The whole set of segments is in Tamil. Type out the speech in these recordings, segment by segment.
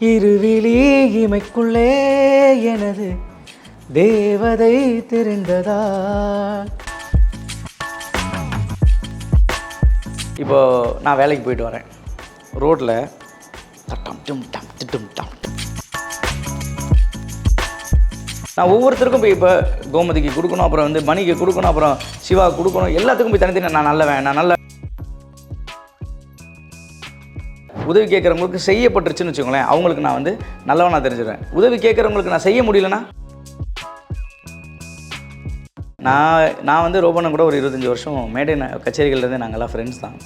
இருவிழி இமைக்குள்ளே எனது தேவதை தெரிந்ததா? இப்போ நான் வேலைக்கு போயிட்டு வரேன். ரோட்டில் தட்டம் டும் டம் திட்டும் டம் நான் ஒவ்வொருத்தருக்கும் போய் இப்போ கோமதிக்கு கொடுக்கணும் அப்புறம் வந்து மணிக்கு கொடுக்கணும் அப்புறம் சிவா கொடுக்கணும் எல்லாத்துக்கும் போய் தனித்தனி நான் நல்லவேன் நான் நல்ல உதவி கேட்குறவங்களுக்கு செய்யப்பட்டுருச்சுன்னு வச்சுக்கோங்களேன் அவங்களுக்கு நான் வந்து நல்லவனாக தெரிஞ்சிடுறேன் உதவி கேட்குறவங்களுக்கு நான் செய்ய முடியலன்னா? நான் நான் வந்து ரோபனை கூட ஒரு இருபத்தஞ்சி வருஷம் மேடை கச்சேரிகள்லேருந்து நாங்கள்லாம் ஃப்ரெண்ட்ஸ் தான்.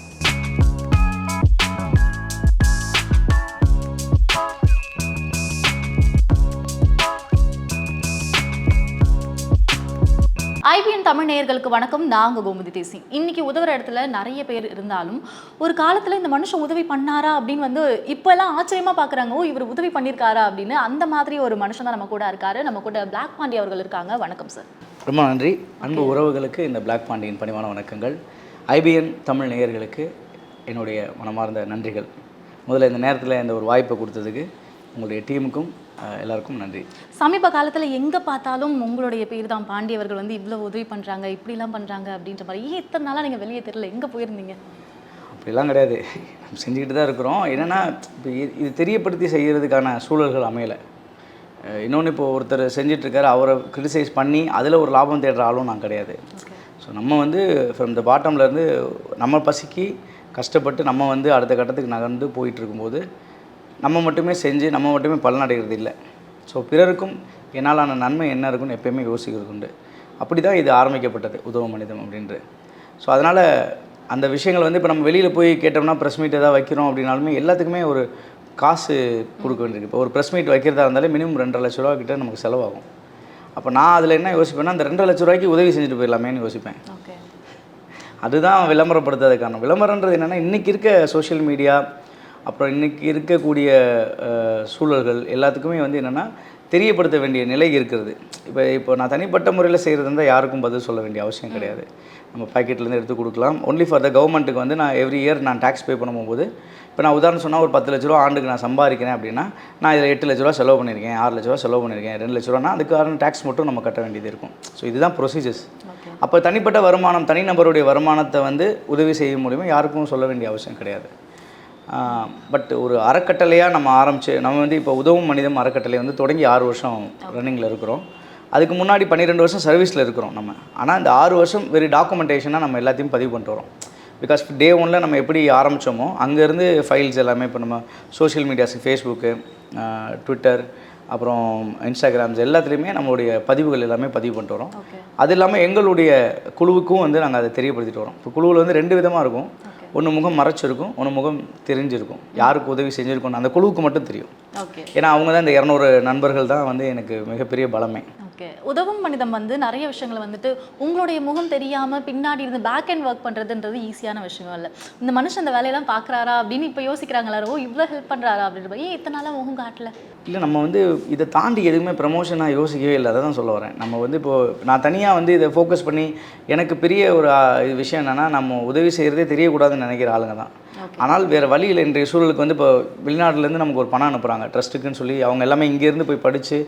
ஐபிஎன் தமிழ் நேயர்களுக்கு வணக்கம். நாங்க கோமதி தேசி. இன்னைக்கு உதவுற இடத்துல நிறைய பேர் இருந்தாலும் ஒரு காலத்துல இந்த மனுஷன் உதவி பண்ணாரா அப்படின்னு வந்து இப்பெல்லாம் ஆச்சரியமா பாக்குறாங்க. ஓ இவர் உதவி பண்ணியிருக்காரா அப்படின்னு அந்த மாதிரி ஒரு மனுஷன் தான் நம்ம கூட இருக்காரு. நம்ம கூட பிளாக் பாண்டி அவர்கள் இருக்காங்க. வணக்கம் சார் ரொம்ப நன்றி. அன்பு உறவுகளுக்கு இந்த பிளாக் பாண்டியன் பணிவான வணக்கங்கள். ஐபிஎன் தமிழ் நேயர்களுக்கு என்னுடைய மனமார்ந்த நன்றிகள். முதல்ல இந்த நேரத்தில் இந்த ஒரு வாய்ப்பை கொடுத்ததுக்கு உங்களுடைய டீமுக்கும் எல்லாருக்கும் நன்றி. சமீப காலத்துல எங்க பார்த்தாலும் உங்களுடைய பேர் தான் பாண்டி அவர்கள் வந்து இவ்வளவு உதவி பண்றாங்க இப்படிலாம் பண்றாங்க அப்படின்ற மாதிரி. ஏன் இத்தனை நாளா நீங்க வெளியே தெரியல? எங்க போயிருந்தீங்க? அப்படிலாம் கிடையாது. செஞ்சுக்கிட்டு தான் இருக்கிறோம். என்னென்னா இப்போ இது- இது தெரியப்படுத்தி செய்கிறதுக்கான சூழல்கள் அமையலை. இன்னொன்று இப்போ ஒருத்தர் செஞ்சிட்ருக்காரு அவரை கிரிட்டிசைஸ் பண்ணி அதில் ஒரு லாபம் தேடுற ஆளும் நான் கிடையாது. ஸோ நம்ம வந்து ஃப்ரம் த பாட்டம்லேருந்து நம்ம பசிக்கு கஷ்டப்பட்டு நம்ம வந்து அடுத்த கட்டத்துக்கு நகர்ந்து போயிட்டு இருக்கும்போது நம்ம மட்டுமே செஞ்சு நம்ம மட்டுமே பலனடைகிறது இல்லை. ஸோ பிறருக்கும் என்னாலான நன்மை என்ன இருக்குன்னு எப்பயுமே யோசிக்கிறது உண்டு. அப்படி தான் இது ஆரம்பிக்கப்பட்டது உதவ மனிதம் அப்படின்ட்டு. ஸோ அதனால் அந்த விஷயங்கள் வந்து இப்போ நம்ம வெளியில் போய் கேட்டோம்னா ப்ரெஸ் மீட் ஏதாவது வைக்கிறோம் அப்படின்னாலுமே எல்லாத்துக்குமே ஒரு காசு கொடுக்க வேண்டியிருக்கு. இப்போ ஒரு ப்ரெஸ் மீட் வைக்கிறதா இருந்தாலே மினிமம் ரெண்டரை லட்ச ரூபா கிட்ட நமக்கு செலவாகும். அப்போ நான் அதில் என்ன யோசிப்பேன்னா அந்த ரெண்டரை லட்ச ரூபாய்க்கு உதவி செஞ்சுட்டு போயிடலாமேன்னு யோசிப்பேன். ஓகே அதுதான் விளம்பரப்படுத்தாத காரணம் விளம்பரன்றது என்னென்னா இன்றைக்கி இருக்க சோஷியல் மீடியா அப்புறம் இன்றைக்கி இருக்கக்கூடிய சூழல்கள் எல்லாத்துக்குமே வந்து என்னென்னா தெரியப்படுத்த வேண்டிய நிலை இருக்கிறது. இப்போ இப்போ நான் தனிப்பட்ட முறையில் செய்கிறது இருந்தால் யாருக்கும் பதில் சொல்ல வேண்டிய அவசியம் கிடையாது. நம்ம பாக்கெட்லேருந்து எடுத்து கொடுக்கலாம். ஒன்லி ஃபார் த கவர்மெண்ட்டுக்கு வந்து நான் எவ்ரி இயர் நான் டேக்ஸ் பே பண்ணும்போது இப்போ நான் உதாரணம் சொன்னால் ஒரு பத்து லட்ச ரூபா ஆண்டுக்கு நான் சம்பாதிக்கிறேன் அப்படின்னா நான் இதில் எட்டு லட்ச ரூபா செலவு பண்ணியிருக்கேன் ஆறு லட்ச ரூபா செலவு பண்ணியிருக்கேன் ரெண்டு லட்ச ரூபானா அதுக்கான டேக்ஸ் மட்டும் நம்ம கட்ட வேண்டியது இருக்கும். ஸோ இதுதான் ப்ரொசீஜர்ஸ் அப்போ தனிப்பட்ட வருமானம் தனிநபருடைய வருமானத்தை வந்து உதவி செய்ய மூலியமா யாருக்கும் சொல்ல வேண்டிய அவசியம் கிடையாது. பட் ஒரு அறக்கட்டளையாக நம்ம ஆரம்பித்து நம்ம வந்து இப்போ உதவும் மனிதம் அறக்கட்டளை வந்து தொடங்கி ஆறு வருஷம் ரன்னிங்கில் இருக்கிறோம். அதுக்கு முன்னாடி பன்னிரெண்டு வருஷம் சர்வீஸில் இருக்கிறோம் நம்ம. ஆனால் இந்த ஆறு வருஷம் வெரி டாக்குமெண்டேஷனாக நம்ம எல்லாத்தையும் பதிவு பண்ணிட்டு வரோம். பிகாஸ் டே ஒனில் நம்ம எப்படி ஆரம்பித்தோமோ அங்கேருந்து ஃபைல்ஸ் எல்லாமே இப்போ நம்ம சோஷியல் மீடியாஸ் ஃபேஸ்புக்கு ட்விட்டர் அப்புறம் இன்ஸ்டாகிராம்ஸ் எல்லாத்துலேயுமே நம்மளுடைய பதிவுகள் எல்லாமே பதிவு பண்ணிட்டு வரோம். அது இல்லாமல் எங்களுடைய குழுவுக்கும் வந்து நாங்கள் அதை தெரியப்படுத்திட்டு வரோம். இப்போ குழுவில் வந்து ரெண்டு விதமாக இருக்கும். ஒன்று முகம் மறைச்சிருக்கும் ஒன்று முகம் தெரிஞ்சிருக்கும். யாருக்கு உதவி செஞ்சுருக்கோம் அந்த குழுவுக்கு மட்டும் தெரியும். ஏன்னா அவங்க தான் இந்த இரநூறு நண்பர்கள் தான் வந்து எனக்கு மிகப்பெரிய பலமே. ஓகே உதவும் மனிதம் வந்து நிறைய விஷயங்களை வந்துட்டு உங்களுடைய முகம் தெரியாம பின்னாடி இருந்து பேக் அண்ட் ஒர்க் பண்றதுன்றது ஈஸியான விஷயம் இல்லை. இந்த மனுஷன் அந்த வேலையெல்லாம் பார்க்குறாரா அப்படின்னு இப்போ யோசிக்கிறாங்களா? ஓ இவ்வளோ ஹெல்ப் பண்றாரா அப்படின்ற ஏன் இத்தனை நாளா முகம் காட்டல? இல்லை நம்ம வந்து இதை தாண்டி எதுவுமே ப்ரமோஷனாக யோசிக்கவே இல்லை. அதை தான் சொல்ல வரேன். நம்ம வந்து இப்போது நான் தனியாக வந்து இதை ஃபோக்கஸ் பண்ணி எனக்கு பெரிய ஒரு இது விஷயம் என்னென்னா நம்ம உதவி செய்கிறதே தெரியக்கூடாதுன்னு நினைக்கிற ஆளுங்க தான். ஆனால் வேறு வழி இல்லை இன்றைய சூழலுக்கு வந்து இப்போ வெளிநாட்டிலேருந்து நமக்கு ஒரு பணம் அனுப்புகிறாங்க ட்ரஸ்ட்டுக்குன்னு சொல்லி அவங்க எல்லாமே இங்கேருந்து போய் படித்து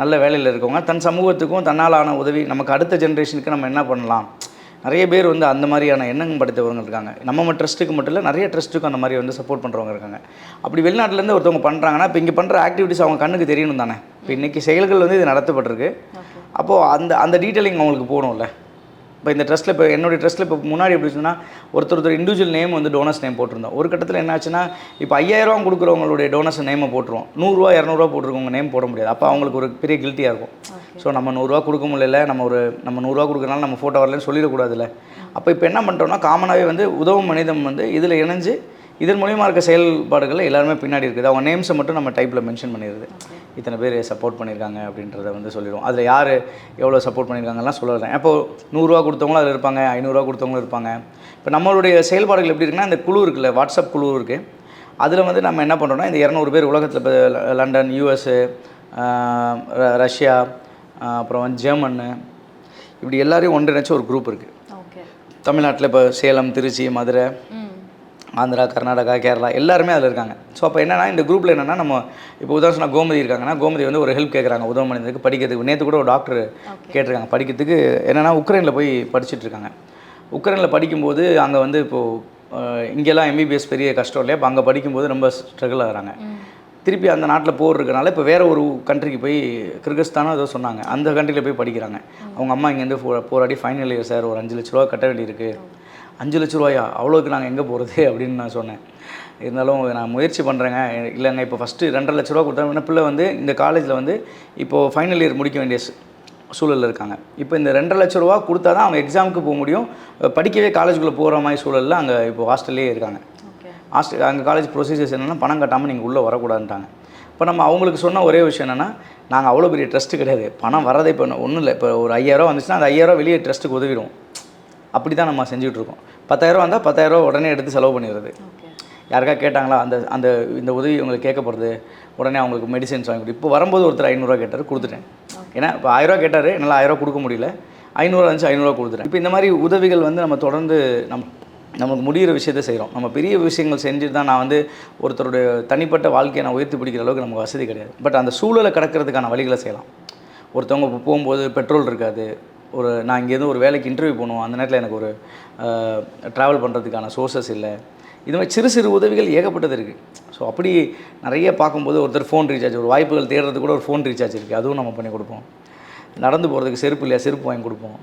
நல்ல வேலையில் இருக்கவங்க. தன் சமூகத்துக்கும் தன்னால் ஆன உதவி. நமக்கு அடுத்த ஜென்ரேஷனுக்கு நம்ம என்ன பண்ணலாம்? நிறைய பேர் வந்து அந்த மாதிரியான எண்ணம் படுத்தவங்க இருக்காங்க. நம்ம ட்ரஸ்ட்டுக்கு மட்டும் இல்லை நிறைய ட்ரஸ்ட்டுக்கும் அந்த மாதிரி வந்து சப்போர்ட் பண்ணுறவங்க இருக்காங்க. அப்படி வெளிநாட்டிலேருந்து ஒருத்தவங்க பண்ணுறாங்கன்னா இப்போ இங்கே பண்ணுற ஆக்டிவிட்டிஸ் அவங்க கண்ணுக்கு தெரியணும் தானே? இப்போ இன்றைக்கி செயல்கள் வந்து இது நடத்தப்பட்டிருக்கு. அப்போது அந்த அந்த டீட்டெயிலிங் அவங்களுக்கு போகணும்ல? இப்போ இந்த ட்ரஸ்ட்டில் இப்போ என்னுடைய ட்ரஸ்ட்டில் இப்போ முன்னாடி எப்படி சொன்னால் ஒருத்தர் ஒருத்தர் இண்டிவிஜுவல் நேம் வந்து டோனர்ஸ் நேம் போட்டிருந்தோம். ஒரு கட்டத்தில் என்னாச்சுன்னா இப்போ ஐயாயிரரூவா கொடுக்குறவங்களுடைய டோனர்ஸ் நேமை போட்டுருவோம். நூறுரூவா இரநூறுவா போட்டிருக்கவங்க நேம் போட முடியாது. அப்போ அவங்களுக்கு ஒரு பெரிய கில்ட்டியாக இருக்கும். ஸோ நம்ம நூறுரூவா கொடுக்க முடியல நம்ம ஒரு நம்ம நூறுரூவா கொடுக்கறனால நம்ம ஃபோட்டோ வரலன்னு சொல்லிடக்கூடாதுல்ல. அப்போ இப்போ என்ன பண்ணிட்டோம்னா காமனாகவே வந்து உதவும் மனிதம் வந்து இதில் இணைஞ்சு இதன் மூலியமாக இருக்க செயல்பாடுகள் எல்லாருமே பின்னாடி இருக்குது. அவங்க நேம்ஸை மட்டும் நம்ம டைப்பில் மென்ஷன் பண்ணிடுது இத்தனை பேர் சப்போர்ட் பண்ணியிருக்காங்க அப்படின்றத வந்து சொல்லிடுவோம். அதில் யார் எவ்வளோ சப்போர்ட் பண்ணியிருக்காங்கலாம் சொல்லுறேன் அப்போது நூறுரூவா கொடுத்தவங்களும் அதில் இருப்பாங்க ஐநூறுரூவா கொடுத்தவங்களும் இருப்பாங்க. இப்போ நம்மளுடைய செயல்பாடுகள் எப்படி இருக்குன்னா இந்த குழு இருக்குல்ல வாட்ஸ்அப் குழு இருக்குது அதில் வந்து நம்ம என்ன பண்ணுறோம்னா இந்த இரநூறு பேர் உலகத்தில் இப்போ லண்டன் யூஎஸ்ஸு ரஷ்யா அப்புறம் ஜெர்மன்னு இப்படி எல்லாரையும் ஒன்றிணைச்சு ஒரு குரூப் இருக்குது ஓகே தமிழ்நாட்டில் இப்போ சேலம் திருச்சி மதுரை ஆந்திரா கர்நாடகா கேரளா எல்லாருமே அதில் இருக்காங்க. ஸோ அப்போ என்னன்னா இந்த குரூப்பில் என்னென்னா நம்ம இப்போ உதாரணம் கோமதி இருக்காங்கன்னா கோமதி வந்து ஒரு ஹெல்ப் கேட்குறாங்க உதவ மனிதனுக்கு படிக்கிறதுக்கு. நேற்று கூட ஒரு டாக்டர் கேட்டிருக்காங்க. படிக்கிறதுக்கு என்னென்னா உக்ரைனில் போய் படிச்சுட்டு இருக்காங்க. உக்ரைனில் படிக்கும்போது அங்கே வந்து இப்போது இங்கெல்லாம் எம்பிபிஎஸ் பெரிய கஷ்டம் இல்லையா? இப்போ அங்கே படிக்கும்போது ரொம்ப ஸ்ட்ரகிள் ஆகுறாங்க. திருப்பி அந்த நாட்டில் போர் இருக்கனால இப்போ வேறு ஒரு கண்ட்ரிக்கு போய் கிர்கிஸ்தானோ ஏதோ சொன்னாங்க. அந்த கண்ட்ரியில் போய் படிக்கிறாங்க. அவங்க அம்மா இங்கேருந்து போராடி ஃபைனல் இயர் சார் ஒரு அஞ்சு லட்ச ரூபா கட்ட வேண்டியிருக்கு. அஞ்சு லட்ச ரூபாயா? அவ்வளோக்கு நாங்கள் எங்கே போகிறது அப்படின்னு நான் சொன்னேன். இருந்தாலும் நான் முயற்சி பண்ணுறேங்க இல்லைங்க இப்போ ஃபஸ்ட்டு ரெண்டரை லட்ச ரூபா கொடுத்தா என்ன பிள்ளை வந்து இந்த காலேஜில் வந்து இப்போது ஃபைனல் இயர் முடிக்க வேண்டிய சூழல்ல இருக்காங்க. இப்போ இந்த ரெண்டரை லட்ச ரூபா கொடுத்தா தான் அவங்க எக்ஸாமுக்கு போக முடியும். படிக்கவே காலேஜுக்குள்ளே போகிற மாதிரி சூழலில் அங்கே இப்போ ஹாஸ்டல்லே இருக்காங்க. ஹாஸ்டல் அங்கே காலேஜ் ப்ரொசீஜர்ஸ் என்னென்னா பணம் கட்டாமல் நீங்கள் உள்ளே வரக்கூடாதுன்ட்டாங்க. இப்போ நம்ம அவங்களுக்கு சொன்ன ஒரே விஷயம் என்னென்னா நாங்கள் அவ்வளோ பெரிய ட்ரஸ்ட்டு கிடையாது. பணம் வரதை இப்போ ஒன்றும் இல்லை. இப்போ ஒரு ஐயாயிரம் வந்துச்சுன்னா அந்த ஐயாயிரம் வெளியே ட்ரஸ்ட்டுக்கு உதவிடும். அப்படி தான் நம்ம செஞ்சுட்டு இருக்கோம் பத்தாயிரம் வந்தால் பத்தாயிரம் உடனே எடுத்து செலவு பண்ணிடுறது. யாருக்கா கேட்டாங்களா அந்த அந்த இந்த உதவி உங்களுக்கு கேட்க போகிறது உடனே அவங்களுக்கு மெடிசன்ஸ் வாங்கி இப்போ வரும்போது ஒருத்தர் ஐநூறுரூவா கேட்டார் கொடுத்துட்டேன். ஏன்னா இப்போ ஆயிரரூவா கேட்டார் என்னால் ஆயிரரூவா கொடுக்க முடியல. ஐநூறுவா இருந்துச்சு ஐநூறுரூவா கொடுத்துட்டேன். இப்போ இந்த மாதிரி உதவிகள் வந்து நம்ம தொடர்ந்து நம் நமக்கு முடிகிற விஷயத்த செய்கிறோம் நம்ம பெரிய விஷயங்கள் செஞ்சுட்டு தான் நான் வந்து ஒருத்தருடைய தனிப்பட்ட வாழ்க்கையை நான் உயர்த்தி பிடிக்கிற அளவுக்கு நமக்கு வசதி கிடையாது. பட் அந்த சூழலை கடக்கிறதுக்கான வழிகளை செய்யலாம். ஒருத்தவங்க போகும்போது பெட்ரோல் இருக்காது ஒரு நான் இங்கேருந்து ஒரு வேலைக்கு இன்டர்வியூ போகணும். அந்த நேரத்தில் எனக்கு ஒரு ட்ராவல் பண்ணுறதுக்கான சோர்சஸ் இல்லை. இது மாதிரி சிறு சிறு உதவிகள் ஏகப்பட்டது இருக்குது ஸோ அப்படி நிறைய பார்க்கும்போது ஒருத்தர் ஃபோன் ரீசார்ஜ் ஒரு வாய்ப்புகள் தேடுறது கூட ஒரு ஃபோன் ரீசார்ஜ் இருக்குது அதுவும் நம்ம பண்ணி கொடுப்போம். நடந்து போகிறதுக்கு செருப்பு இல்லையா செருப்பு வாங்கி கொடுப்போம்.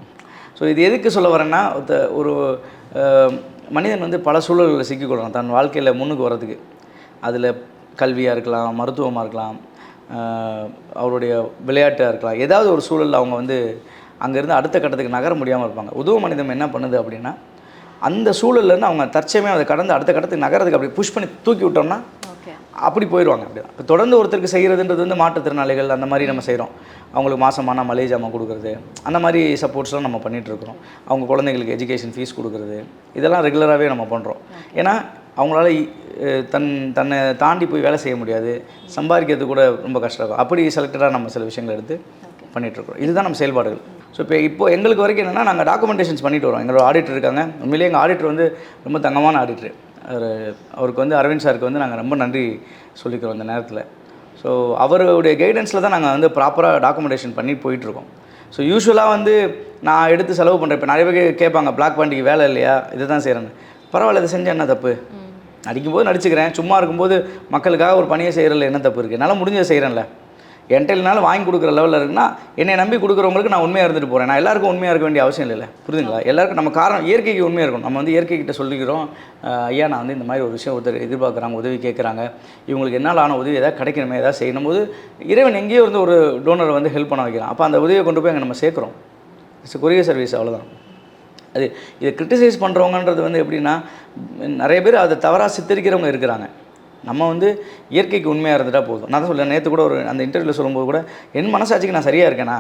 ஸோ இது எதுக்கு சொல்ல வரேன்னா ஒருத்த- ஒரு மனிதன் வந்து பல சூழல்களில் சிக்கிக்கொள்ளலாம் தன் வாழ்க்கையில் முன்னுக்கு வர்றதுக்கு. அதில் கல்வியாக இருக்கலாம் மருத்துவமாக இருக்கலாம் அவருடைய விளையாட்டாக இருக்கலாம். ஏதாவது ஒரு சூழலில் அவங்க வந்து அங்கேருந்து அடுத்த கட்டத்துக்கு நகர முடியாமல் இருப்பாங்க. உதவ மனிதம் என்ன பண்ணுது அப்படின்னா அந்த சூழல்லேருந்து அவங்க தற்சயமே அதை கடந்து அடுத்த கட்டத்துக்கு நகரத்துக்கு அப்படி புஷ் பண்ணி தூக்கி விட்டோம்னா அப்படி போயிடுவாங்க அப்படி இப்போ தொடர்ந்து ஒருத்தருக்கு செய்கிறதுன்றது வந்து மாற்றுத்திறனாளிகள் அந்த மாதிரி நம்ம செய்கிறோம் அவங்களுக்கு மாதமான மளிகை ஜாமான் கொடுக்குறது அந்த மாதிரி சப்போர்ட்ஸ்லாம் நம்ம பண்ணிட்டு இருக்கிறோம். அவங்க குழந்தைங்களுக்கு எஜுகேஷன் ஃபீஸ் கொடுக்குறது இதெல்லாம் ரெகுலராகவே நம்ம பண்ணுறோம் ஏன்னா அவங்களால தன் தன்னை தாண்டி போய் வேலை செய்ய முடியாது. சம்பாதிக்கிறது கூட ரொம்ப கஷ்டம். இருக்கும் அப்படி செலக்டடாக நம்ம சில விஷயங்களை எடுத்து பண்ணிகிட்ருக்கோம் இதுதான் நம்ம செயல்பாடுகள். ஸோ இப்போ இப்போ எங்களுக்கு வரைக்கும் என்னென்னா நாங்கள் டாக்குமெண்டேஷன்ஸ் பண்ணிட்டு வரோம். எங்களோட ஆடிட்டர் இருக்காங்க. உண்மையிலேயே எங்கள் ஆடிட்டர் வந்து ரொம்ப தங்கமான ஆடிட்டர் அவர் அவருக்கு வந்து அரவிந்த் சாருக்கு வந்து நாங்கள் ரொம்ப நன்றி சொல்லிக்கிறோம் இந்த நேரத்தில். ஸோ அவருடைய கைடன்ஸில் தான் நாங்கள் வந்து ப்ராப்பராக டாக்குமெண்டேஷன் பண்ணி போயிட்டுருக்கோம். ஸோ யூஸ்வலாக வந்து நான் எடுத்து செலவு பண்ணுறேன் இப்போ நிறைய பேர் கேட்பாங்க பிளாக் பாண்டிக்கு வேலை இல்லையா? இதை தான் செய்கிறேன்னு பரவாயில்ல இதை செஞ்சா என்ன தப்பு? நடிக்கும்போது நடிச்சுக்கிறேன். சும்மா இருக்கும்போது மக்களுக்காக ஒரு பணியை செய்கிறதுல என்ன தப்பு இருக்குது என்னால் முடிஞ்சதை செய்கிறேன்ல என்கிட்ட இல்லைனாலும் வாங்கி கொடுக்குற லெவலில் இருக்குன்னா என்னை நம்பி கொடுக்குறவங்களுக்கு நான் உண்மையாக இருந்துட்டு போகிறேன் நான் எல்லாருக்கும் உண்மையாக இருக்க வேண்டிய அவசியம் இல்லைல்ல. புரியுதுங்களா எல்லாருக்கும் நம்ம காரணம் இயற்கைக்கு உண்மையாக இருக்கும் நம்ம வந்து இயற்கைக்கிட்ட சொல்லிக்கிறோம் ஐயா நான் வந்து இந்த மாதிரி ஒரு விஷயம் ஒருத்தர் எதிர்பார்க்குறாங்க உதவி கேட்குறாங்க. இவங்களுக்கு என்னால் ஆன உதவி எதாவது கிடைக்கணுமே எதாவது செய்யணும் போது இறைவன் எங்கேயோ இருந்து ஒரு டோனரை வந்து ஹெல்ப் பண்ண வைக்கிறான். அப்போ அந்த உதவியை கொண்டு போய் அங்கே நம்ம சேர்க்குறோம். இட்ஸ் கொரியர் சர்வீஸ் அவ்வளோதான் அது இதை கிரிட்டிசைஸ் பண்ணுறவங்கன்றது வந்து எப்படின்னா நிறைய பேர் அதை தவறாக சித்தரிக்கிறவங்க இருக்கிறாங்க. நம்ம வந்து இயற்கைக்கு உண்மையாக இருந்துட்டா போதும். நான் தான் சொல்லேன் நேற்று கூட ஒரு அந்த இன்டர்வியூவில் சொல்லும்போது கூட என் மனசாட்சிக்கு நான் சரியாக இருக்கேனா?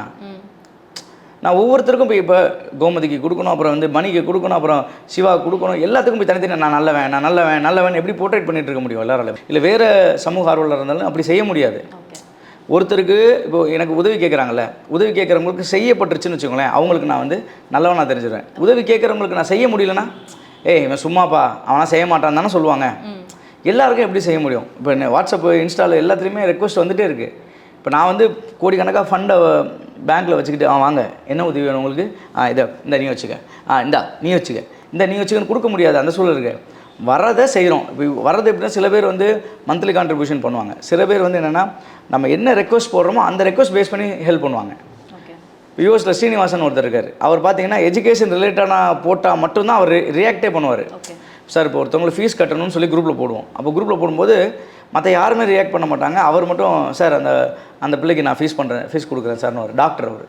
நான் ஒவ்வொருத்தருக்கும் போய் இப்போ கோமதிக்கு கொடுக்கணும் அப்புறம் வந்து மணிக்கு கொடுக்கணும் அப்புறம் சிவா கொடுக்கணும் எல்லாத்துக்கும் போய் தனித்தனி நான் நல்லவன் நான் நல்லவன் நல்லவன் எப்படி போர்ட்ரேட் பண்ணிட்டு இருக்க முடியும் எல்லாராலும் இல்லை வேறு சமூக ஆர்வலர் இருந்தாலும் அப்படி செய்ய முடியாது. ஒருத்தருக்கு இப்போ எனக்கு உதவி கேட்குறாங்கல்ல உதவி கேட்குறவங்களுக்கு செய்யப்பட்டுருச்சுன்னு வச்சுக்கோங்களேன் அவங்களுக்கு நான் வந்து நல்லவனா தெரிஞ்சிடுவேன் உதவி கேட்குறவங்களுக்கு நான் செய்ய முடியலன்னா ஏய் இவன் சும்மாப்பா அவனா செய்ய மாட்டான் தானே சொல்லுவாங்க. எல்லாருக்கும் எப்படி செய்ய முடியும்? இப்போ என்ன வாட்ஸ்அப் இன்ஸ்டாவில் எல்லாத்துலேயுமே ரெக்வஸ்ட் வந்துட்டே இருக்குது இப்போ நான் வந்து கோடிக்கணக்காக ஃபண்டை பேங்க்கில் வச்சுக்கிட்டு ஆ வாங்க என்ன உதவி வேணும் உங்களுக்கு? ஆ இதை இந்த நீ வச்சுக்க. ஆ இந்தா நீ வச்சுக்க. இந்த நீ வச்சுக்கன்னு கொடுக்க முடியாது அந்த சூழல் இருக்கு. வரதை செய்கிறோம் இப்போ வரது எப்படின்னா சில பேர் வந்து மந்த்லி கான்ட்ரிபியூஷன் பண்ணுவாங்க. சில பேர் வந்து என்னென்னா நம்ம என்ன ரெக்வஸ்ட் போடுறோமோ அந்த ரெக்வஸ்ட் பேஸ் பண்ணி ஹெல்ப் பண்ணுவாங்க. யூஎஸில் ஸ்ரீனிவாசன் ஒருத்தர் இருக்கார். அவர் பார்த்தீங்கன்னா எஜுகேஷன் ரிலேட்டடாக போட்டால் மட்டும்தான் அவர் ரியாக்டே பண்ணுவார். சார் இப்போ ஒருத்தவங்களுக்கு ஃபீஸ் கட்டணும்னு சொல்லி குரூப்பில் போடுவோம். அப்போ குரூப்பில் போடும்போது மற்ற யாருமே ரியாக்ட் பண்ண மாட்டாங்க. அவர் மட்டும் சார் அந்த அந்த பிள்ளைக்கு நான் ஃபீஸ் பண்ணுறேன் ஃபீஸ் கொடுக்குறேன் சார்னு ஒரு டாக்டர் அவர்.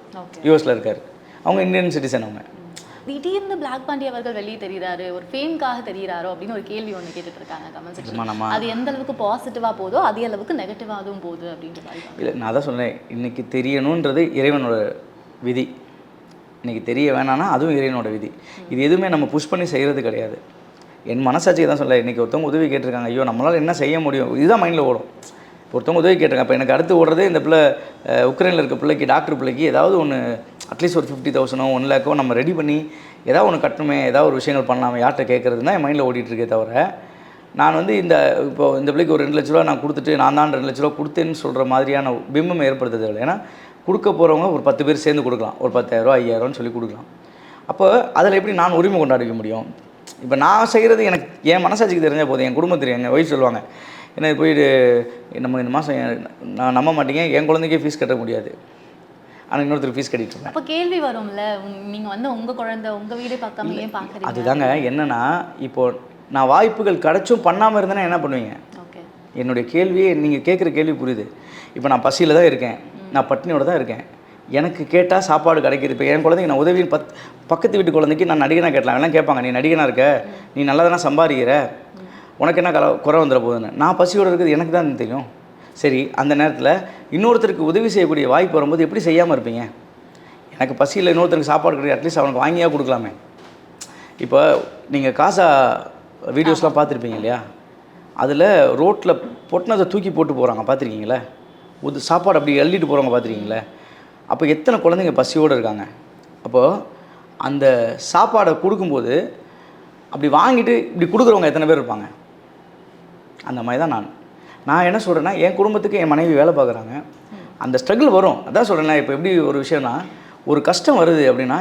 யூஎஸில் இருக்கார். அவங்க இந்தியன் சிட்டிசன் அவங்க. திடீர்னு பிளாக் பாண்டி அவர்கள் வெளியே தெரியுறாரு ஒரு ஃபேம்காக தெரியுறாரோ அப்படின்னு ஒரு கேள்வி ஒன்று கேட்டுட்டு இருக்காங்க கமெண்ட் செக்ஷன் அது எந்த அளவுக்கு பாசிட்டிவாக போதோ அதே அளவுக்கு நெகட்டிவாகவும் போகுது அப்படின்ற மாதிரி இல்லை நான் தான் சொன்னேன் இன்றைக்கி தெரியணுன்றது இறைவனோட விதி. இன்றைக்கி தெரிய வேணாம்னா அதுவும் இறைவனோட விதி. இது எதுவுமே நம்ம புஷ் பண்ணி செய்கிறது கிடையாது. என் மனசாட்சியை தான் சொல்ல இன்றைக்கி ஒருத்தவங்க உதவி கேட்டிருக்காங்க ஐயோ நம்மளால் என்ன செய்ய முடியும்? இதுதான் மைண்டில் ஓடும். இப்போ ஒருத்தவங்க உதவி கேட்டிருக்காங்க இப்போ எனக்கு அடுத்து ஓடுறதே இந்த பிள்ளை உக்ரைனில் இருக்க பிள்ளைக்கு டாக்டர் பிள்ளைக்கு ஏதாவது ஒன்று அட்லீஸ்ட் ஒரு ஃபிஃப்டி தௌசண்டோ ஒன் லேக்கோ நம்ம ரெடி பண்ணி ஏதாவது ஒன்று கட்டணுமே ஏதாவது ஒரு விஷயங்கள் பண்ணலாமே யார்கிட்ட கேட்குறதுன்னா என் மைண்டில் ஓடிட்டுருக்கே தவிர நான் வந்து இந்த இப்போ இந்த பிள்ளைக்கு ஒரு ரெண்டு லட்ச ரூபா நான் கொடுத்துட்டு நான் தான் ரெண்டு லட்ச ரூபா கொடுத்தேன்னு சொல்கிற மாதிரியான பிம்பம் ஏற்படுத்துறது இல்லை. ஏன்னா கொடுக்க போகிறவங்க ஒரு பத்து பேர் சேர்ந்து கொடுக்கலாம். ஒரு பத்தாயிரரூவா ஐயாயிரம்னு சொல்லி கொடுக்கலாம். அப்போ அதில் எப்படி நான் உரிமை கொண்டாடிக்க முடியும்? இப்போ நான் செய்கிறது எனக்கு என் மனசாட்சிக்கு தெரிஞ்சால் போதும் என் குடும்பம் தெரியும் எங்கள் ஒய்ஃப் சொல்லுவாங்க. என்ன போயிட்டு நம்ம இந்த மாதம் நான் நம்ப மாட்டீங்க என் குழந்தைக்கே ஃபீஸ் கட்ட முடியாது. ஆனால் இன்னொருத்தருக்கு ஃபீஸ் கட்டிட்டு இருக்கேன் அப்ப கேள்வி வரும்ல உங்க- நீங்க வந்து உங்க குழந்தை உங்க வீடே பார்க்காம ஏன் பாக்குறீங்க? அதுதாங்க என்னன்னா இப்போ நான் வாய்ப்புகள் கிடைச்சும் பண்ணாமல் இருந்தேன்னா என்ன பண்ணுவீங்க? ஓகே. என்னுடைய கேள்வியே நீங்கள் கேட்குற கேள்வி புரியுது. இப்போ நான் பசியில் தான் இருக்கேன். நான் பட்னியோட தான் இருக்கேன். எனக்கு கேட்டால் சாப்பாடு கிடைக்கிது. இப்போ என் குழந்தைங்க நான் உதவி பத் பக்கத்து வீட்டு குழந்தைக்கு நான் நடிகனாக கேட்டலாம். எல்லாம் கேட்பாங்க நீ நடிகனாக இருக்க? நீ நல்லா தானே சம்பாதிக்கிற? உனக்கு என்ன கல குறை வந்துட போகுதுன்னு? நான் பசியோடு இருக்கிறது எனக்கு தான் தெரியும். சரி அந்த நேரத்தில் இன்னொருத்தருக்கு உதவி செய்யக்கூடிய வாய்ப்பு வரும்போது எப்படி செய்யாமல் இருப்பீங்க? எனக்கு பசியில் இன்னொருத்தருக்கு சாப்பாடு கிடையாது அட்லீஸ்ட் அவனுக்கு வாங்கியா கொடுக்கலாமே. இப்போ நீங்கள் காசா வீடியோஸ்லாம் பார்த்துருப்பீங்க இல்லையா? அதில் ரோட்டில் பொட்டினதை தூக்கி போட்டு போகிறாங்க பார்த்துருக்கீங்களே? ஒரு சாப்பாடு அப்படி அள்ளிட்டு போகிறவங்க பார்த்துருக்கீங்களே? அப்போ எத்தனை குழந்தைங்க பசியோடு இருக்காங்க? அப்போது அந்த சாப்பாடை கொடுக்கும்போது அப்படி வாங்கிட்டு இப்படி கொடுக்குறவங்க எத்தனை பேர் இருப்பாங்க? அந்த மாதிரி தான் நான். நான் என்ன சொல்கிறேன்னா என் குடும்பத்துக்கு என் மனைவி வேலை பார்க்குறாங்க. அந்த ஸ்ட்ரகிள் வரும். அதான் சொல்கிறேன் இப்போ எப்படி ஒரு விஷயம்னா ஒரு கஷ்டம் வருது அப்படின்னா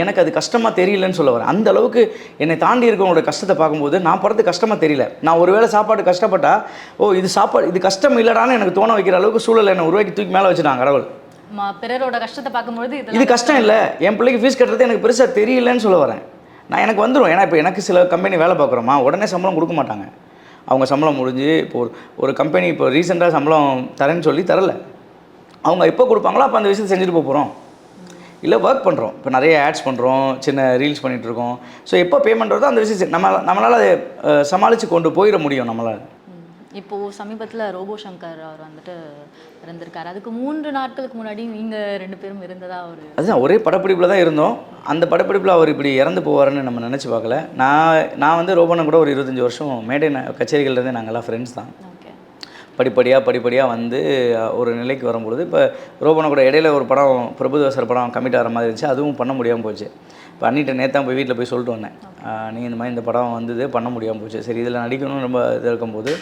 எனக்கு அது கஷ்டமாக தெரியலன்னு சொல்ல வரேன். அந்த அளவுக்கு என்னை தாண்டி இருக்கவங்களோட கஷ்டத்தை பார்க்கும்போது நான் படுறது கஷ்டமாக தெரியல. நான் ஒருவேளை சாப்பாடு கஷ்டப்பட்டா ஓ இது சாப்பாடு இது கஷ்டம் இல்லைடான்னு எனக்கு தோண வைக்கிற அளவுக்கு சூழலை என்னை உருவாக்கி தூக்கி மேலே வச்சுட்டாங்க கடவுள். பிறரோட கஷ்டத்தை பார்க்கும்பொழுது இது கஷ்டம் இல்லை. என் பிள்ளைக்கு ஃபீஸ் கட்டுறது எனக்கு பெருசாக தெரியலன்னு சொல்ல வரேன். நான் எனக்கு வந்துடும் ஏன்னா இப்போ எனக்கு சில கம்பெனி வேலை பார்க்குறோமா உடனே சம்பளம் கொடுக்க மாட்டாங்க. அவங்க சம்பளம் முடிஞ்சு இப்போ ஒரு ஒரு கம்பெனி இப்போ ரீசெண்டாக சம்பளம் தரேன்னு சொல்லி தரல. அவங்க எப்போ கொடுப்பாங்களோ அப்போ அந்த விஷயத்தை செஞ்சுட்டு போக போகிறோம் இல்லை ஒர்க் பண்ணுறோம் இப்போ நிறைய ஆட்ஸ் பண்ணுறோம் சின்ன ரீல்ஸ் பண்ணிகிட்டு இருக்கோம். ஸோ எப்போ பேமெண்ட் வருதோ அந்த விஷயத்தை நம்ம நம்மளால் அதை சமாளித்து கொண்டு போயிட முடியும் நம்மளால். ம். இப்போ சமீபத்துல ரோபோ சங்கர் அவர் வந்துட்டு இருந்திருக்காரு அதுக்கு மூன்று நாட்களுக்கு முன்னாடி நீங்க ரெண்டு பேரும் இருந்ததா ஒரு அதுதான் ஒரே படப்பிடிப்பில் தான் இருந்தோம். அந்த படப்பிடிப்பில் அவர் இப்படி இறந்து போவாருன்னு நம்ம நினச்சி பார்க்கல. நான் நான் வந்து ரோபனை கூட ஒரு இருபத்தஞ்சி வருஷம் மேடை கச்சேரிகள்லேருந்து நாங்கள்லாம் ஃப்ரெண்ட்ஸ் தான். ஓகே. படிப்படியாக படிப்படியாக வந்து ஒரு நிலைக்கு வரும்பொழுது இப்போ ரோபனை கூட இடையில ஒரு படம் பிரபுதேசர் படம் கமிட் ஆகிற மாதிரி இருந்துச்சு. அதுவும் பண்ண முடியாமல் போச்சு. இப்போ அண்ணிட்ட நேத்தான் போய் வீட்டில் போய் சொல்லிட்டு வந்தேன். நீ இந்த மாதிரி இந்த படம் வந்தது பண்ண முடியாமல் போச்சு. சரி இதில் நடிக்கணும்னு ரொம்ப இது இருக்கும்போது